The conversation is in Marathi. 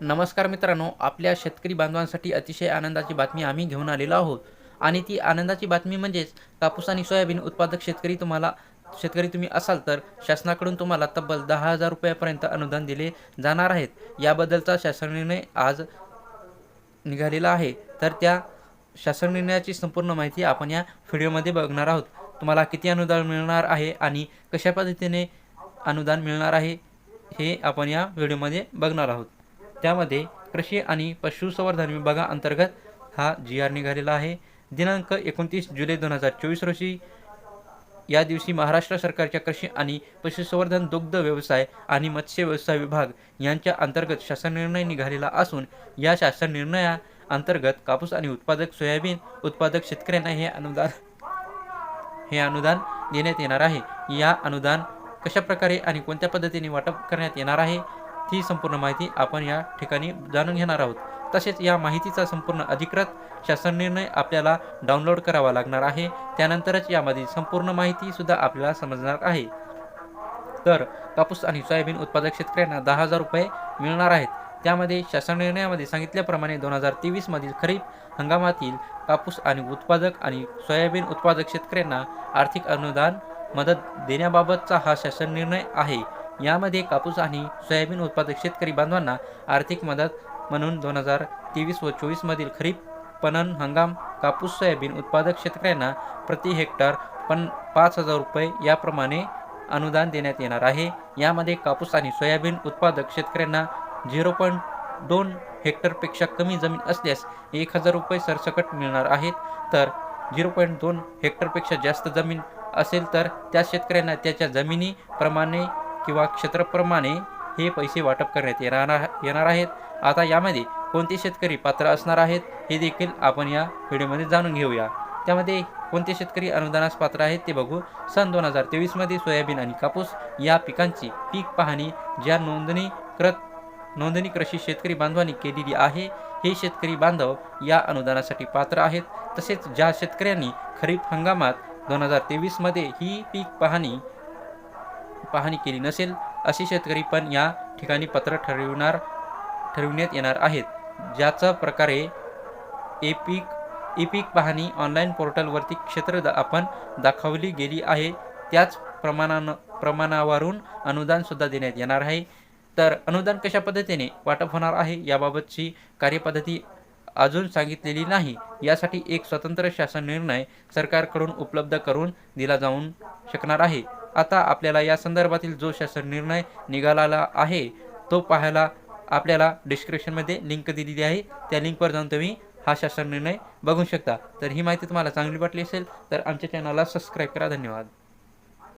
नमस्कार मित्रांनो आपल्या शेतकरी बांधवांसाठी अतिशय आनंदाची बातमी आम्ही घेऊन आलेलो आहोत. आणि ती आनंदाची बातमी म्हणजेच कापूस आणि सोयाबीन उत्पादक शेतकरी तुम्हाला शेतकरी तुम्ही असाल तर शासनाकडून तुम्हाला तब्बल दहा हजार रुपयापर्यंत अनुदान दिले जाणार आहेत. याबद्दलचा शासन निर्णय आज निघालेला आहे. तर त्या शासन निर्णयाची संपूर्ण माहिती आपण या व्हिडिओमध्ये बघणार आहोत. तुम्हाला किती अनुदान मिळणार आहे आणि कशा पद्धतीने अनुदान मिळणार आहे हे आपण या व्हिडिओमध्ये बघणार आहोत. त्यामध्ये कृषी आणि पशुसंवर्धन विभागाअंतर्गत हा जी आर निघालेला आहे. दिनांक एकोणतीस जुलै दोन हजार चोवीस रोजी या दिवशी महाराष्ट्र सरकारच्या कृषी आणि पशुसंवर्धन दुग्ध व्यवसाय आणि मत्स्य व्यवसाय विभाग यांच्या अंतर्गत शासन निर्णय निघालेला असून या शासन निर्णया अंतर्गत कापूस आणि उत्पादक सोयाबीन उत्पादक शेतकऱ्यांना हे अनुदान हे अनुदान देण्यात येणार आहे. या अनुदान कशा प्रकारे आणि कोणत्या पद्धतीने वाटप करण्यात येणार आहे? ती संपूर्ण माहिती आपण या ठिकाणी जाणून घेणार आहोत. तसेच या माहितीचा संपूर्ण अधिकृत शासन निर्णय आपल्याला डाउनलोड करावा लागणार आहे. त्यानंतरच यामधील संपूर्ण माहिती सुद्धा आपल्याला समजणार आहे. तर कापूस आणि सोयाबीन उत्पादक शेतकऱ्यांना दहा हजार रुपये मिळणार आहेत. त्यामध्ये शासन निर्णयामध्ये सांगितल्याप्रमाणे दोन हजार तेवीसमधील खरीप हंगामातील कापूस आणि उत्पादक आणि सोयाबीन उत्पादक शेतकऱ्यांना आर्थिक अनुदान मदत देण्याबाबतचा हा शासन निर्णय आहे. यामध्ये कापूस आणि सोयाबीन उत्पादक शेतकरी बांधवांना आर्थिक मदत म्हणून दोन हजार तेवीस व चोवीसमधील खरीप पणन हंगाम कापूस सोयाबीन उत्पादक शेतकऱ्यांना प्रति हेक्टर पण पाच हजार रुपये याप्रमाणे अनुदान देण्यात येणार आहे. यामध्ये कापूस आणि सोयाबीन उत्पादक शेतकऱ्यांना झिरो पॉईंट दोन हेक्टरपेक्षा कमी जमीन असल्यास एक हजार रुपये सरसकट मिळणार आहेत. तर झिरो पॉईंट दोन हेक्टरपेक्षा जास्त जमीन असेल तर त्या शेतकऱ्यांना त्याच्या जमिनीप्रमाणे किंवा क्षेत्राप्रमाणे हे पैसे वाटप करण्यात येणार येणार आहेत. आता यामध्ये कोणते शेतकरी पात्र असणार आहेत हे देखील आपण या व्हिडिओमध्ये जाणून घेऊया. त्यामध्ये कोणते शेतकरी अनुदानास पात्र आहेत ते बघू. सन दोन हजार तेवीसमध्ये सोयाबीन आणि कापूस या पिकांची पीक पाहणी ज्या नोंदणीकृत नोंदणी कृषी शेतकरी बांधवांनी केलेली आहे हे शेतकरी बांधव या अनुदानासाठी पात्र आहेत. तसेच ज्या शेतकऱ्यांनी खरीप हंगामात दोन हजार तेवीसमध्ये ही पीक पाहणी पाहणी केली नसेल असे शेतकरी पण या ठिकाणी पत्र ठरविणार ठरविण्यात येणार आहेत. ज्याचा प्रकारे ए एपिक पीक पाहणी ऑनलाईन पोर्टलवरती क्षेत्र दा आपण दाखवली गेली आहे. त्याच प्रमाणानं प्रमाणावरून अनुदानसुद्धा देण्यात येणार आहे. तर अनुदान कशा पद्धतीने वाटप होणार आहे याबाबतची कार्यपद्धती अजून सांगितलेली नाही. यासाठी एक स्वतंत्र शासन निर्णय सरकारकडून उपलब्ध करून दिला जाऊन शकणार आहे. आता आपल्याला या संदर्भातील जो शासन निर्णय निघालेला आहे. तो पाहायला आपल्याला डिस्क्रिप्शनमध्ये लिंक दिलेली आहे. त्या लिंकवर जाऊन तुम्ही हा शासन निर्णय बघू शकता. तर ही माहिती तुम्हाला चांगली वाटली असेल तर आमच्या चॅनलला सबस्क्राईब करा. धन्यवाद.